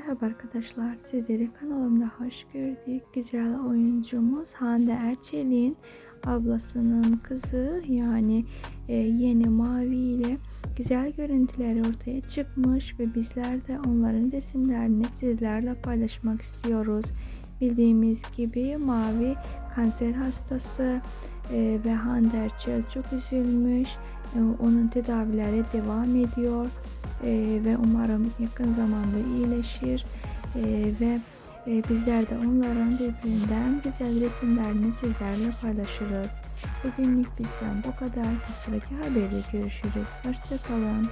Merhaba arkadaşlar, sizleri kanalımda hoş gördük. Güzel oyuncumuz Hande Erçel'in ablasının kızı yani e, yeni Mavi ile güzel görüntüler ortaya çıkmış ve bizler de onların resimlerini sizlerle paylaşmak istiyoruz. Bildiğimiz gibi Mavi kanser hastası e, ve Hande Erçel çok üzülmüş. E, onun tedavileri devam ediyor e, ve umarım yakın zamanda iyileşir e, ve e, bizler de onların birbirinden güzel resimlerini sizlerle paylaşırız. Bugünlük bizden bu kadar. Bir sonraki haberde görüşürüz. Hoşçakalın.